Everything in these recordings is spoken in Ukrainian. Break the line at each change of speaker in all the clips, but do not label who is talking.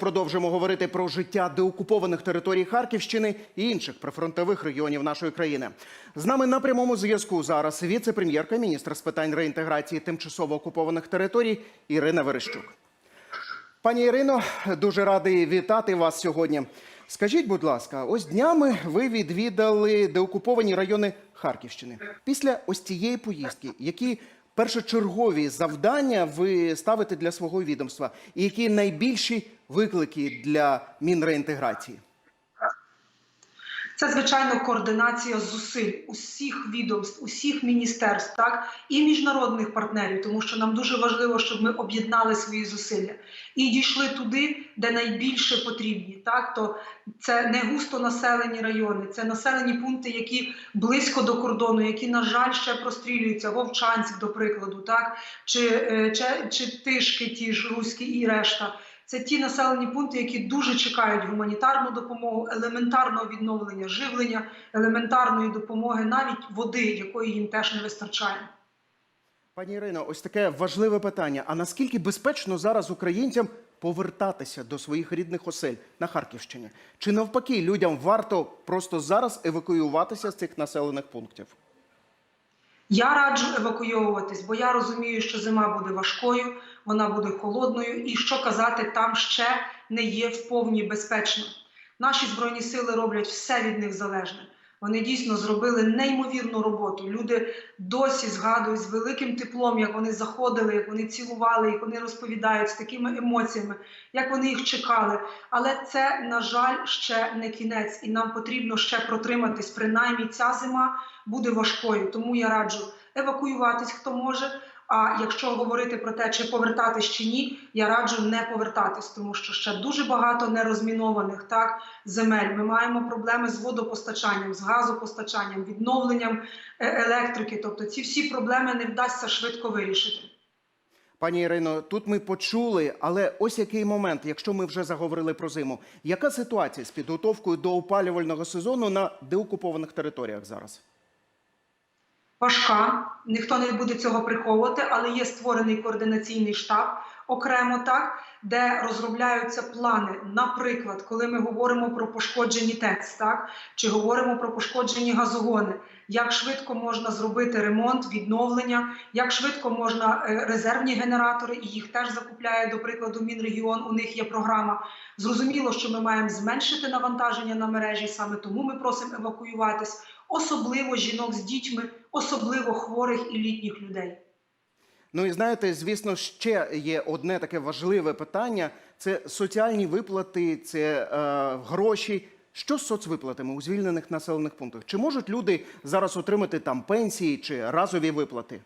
Продовжимо говорити про життя деокупованих територій Харківщини і інших прифронтових регіонів нашої країни. З нами на прямому зв'язку зараз віце-прем'єрка, міністр з питань реінтеграції тимчасово окупованих територій Ірина Верещук. Пані Ірино, дуже радий вітати вас сьогодні. Скажіть, будь ласка, ось днями ви відвідали деокуповані райони Харківщини. Після ось цієї поїздки, які першочергові завдання ви ставите для свого відомства, і які найбільші виклики для Мінреінтеграції?
Це звичайно координація зусиль усіх відомств, усіх міністерств, так і міжнародних партнерів, тому що нам дуже важливо, щоб ми об'єднали свої зусилля і дійшли туди, де найбільше потрібні. Так то це не густо населені райони, це населені пункти, які близько до кордону, які на жаль ще прострілюються. Вовчанськ, до прикладу, так чи, е, чи, чи тишки, ті ж руські і решта. Це ті населені пункти, які дуже чекають гуманітарну допомогу, елементарного відновлення живлення, елементарної допомоги, навіть води, якої їм теж не вистачає.
Пані Ірино, ось таке важливе питання. А наскільки безпечно зараз українцям повертатися до своїх рідних осель на Харківщині? Чи навпаки людям варто просто зараз евакуюватися з цих населених пунктів?
Я раджу евакуйовуватись, бо я розумію, що зима буде важкою, вона буде холодною, і що казати, там ще не є в повній безпечно. Наші збройні сили роблять все від них залежне. Вони дійсно зробили неймовірну роботу. Люди досі згадують з великим теплом, як вони заходили, як вони цілували, як вони розповідають з такими емоціями, як вони їх чекали. Але це, на жаль, ще не кінець, і нам потрібно ще протриматись. Принаймні, ця зима буде важкою. Тому я раджу евакуюватись, хто може. А якщо говорити про те, чи повертатись чи ні, я раджу не повертатись, тому що ще дуже багато нерозмінованих так земель. Ми маємо проблеми з водопостачанням, з газопостачанням, відновленням е, електрики. Тобто ці всі проблеми не вдасться швидко вирішити.
Пані Ірино, тут ми почули, але ось який момент, якщо ми вже заговорили про зиму, яка ситуація з підготовкою до опалювального сезону на деокупованих територіях зараз?
Важка, ніхто не буде цього приховувати, але є створений координаційний штаб окремо так, де розробляються плани. Наприклад, коли ми говоримо про пошкоджені ТЕЦ, так чи говоримо про пошкоджені газогони, як швидко можна зробити ремонт, відновлення, як швидко можна е, резервні генератори, і їх теж закупляє, до прикладу, Мінрегіон. У них є програма. Зрозуміло, що ми маємо зменшити навантаження на мережі, саме тому ми просимо евакуюватись, особливо жінок з дітьми, особливо хворих і літніх людей.
Ну і знаєте, звісно, ще є одне таке важливе питання: це соціальні виплати, це е, гроші. Що з соцвиплатами у звільнених населених пунктах? Чи можуть люди зараз отримати там пенсії чи разові виплати?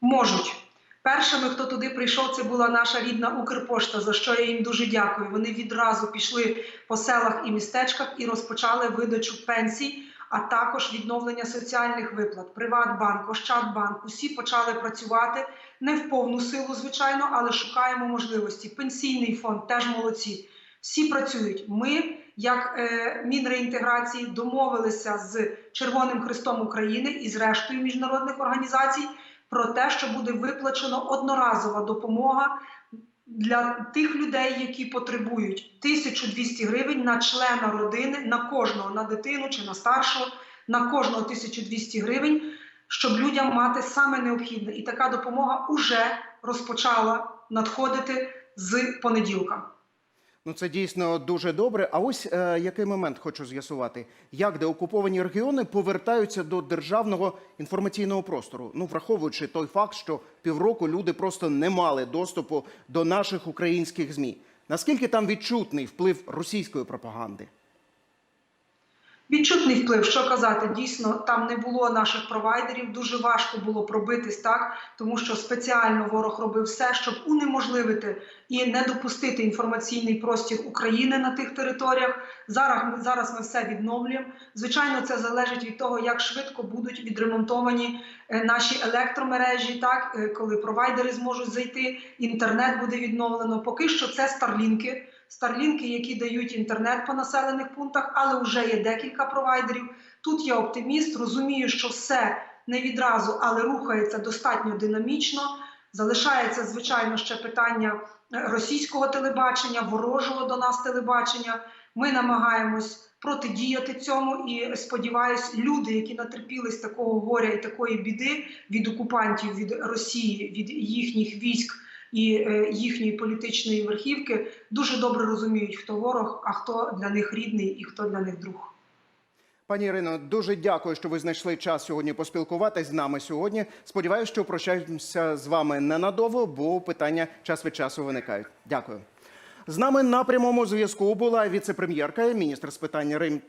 Можуть. Першими, хто туди прийшов, це була наша рідна Укрпошта, за що я їм дуже дякую. Вони відразу пішли по селах і містечках і розпочали видачу пенсій, а також відновлення соціальних виплат. Приватбанк, Ощадбанк, усі почали працювати не в повну силу, звичайно, але шукаємо можливості. Пенсійний фонд теж молодці. Всі працюють. Ми, як е, Мінреінтеграції, домовилися з Червоним Христом України і з рештою міжнародних організацій про те, що буде виплачено одноразова допомога для тих людей, які потребують 1200 гривень на члена родини, на кожного, на дитину чи на старшого, на кожного 1200 гривень, щоб людям мати саме необхідне. І така допомога вже розпочала надходити з понеділка.
Ну це дійсно дуже добре. А ось е, який момент хочу з'ясувати, як деокуповані регіони повертаються до державного інформаційного простору. Ну враховуючи той факт, що півроку люди просто не мали доступу до наших українських змі. Наскільки там відчутний вплив російської пропаганди?
Відчутний вплив, що казати, дійсно там не було наших провайдерів. Дуже важко було пробитись так, тому що спеціально ворог робив все, щоб унеможливити і не допустити інформаційний простір України на тих територіях. Зараз ми зараз ми все відновлюємо. Звичайно, це залежить від того, як швидко будуть відремонтовані е, наші електромережі, так е, коли провайдери зможуть зайти, інтернет буде відновлено. Поки що це старлінки. Старлінки, які дають інтернет по населених пунктах, але вже є декілька провайдерів. Тут я оптиміст, розумію, що все не відразу, але рухається достатньо динамічно. Залишається звичайно ще питання е, російського телебачення, ворожого до нас телебачення. Ми намагаємось протидіяти цьому і сподіваюсь, люди, які натерпілись такого горя і такої біди від окупантів від Росії, від їхніх військ і е, їхньої політичної верхівки, дуже добре розуміють, хто ворог, а хто для них рідний і хто для них друг.
Пані Ірино, дуже дякую, що ви знайшли час сьогодні поспілкуватись з нами сьогодні. Сподіваюся, що прощаємося з вами ненадовго, бо питання час від часу виникають. Дякую. З нами на прямому зв'язку була віце-прем'єрка, міністр з питань е,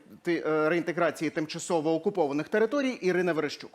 реінтеграції тимчасово окупованих територій Ірина Верещук.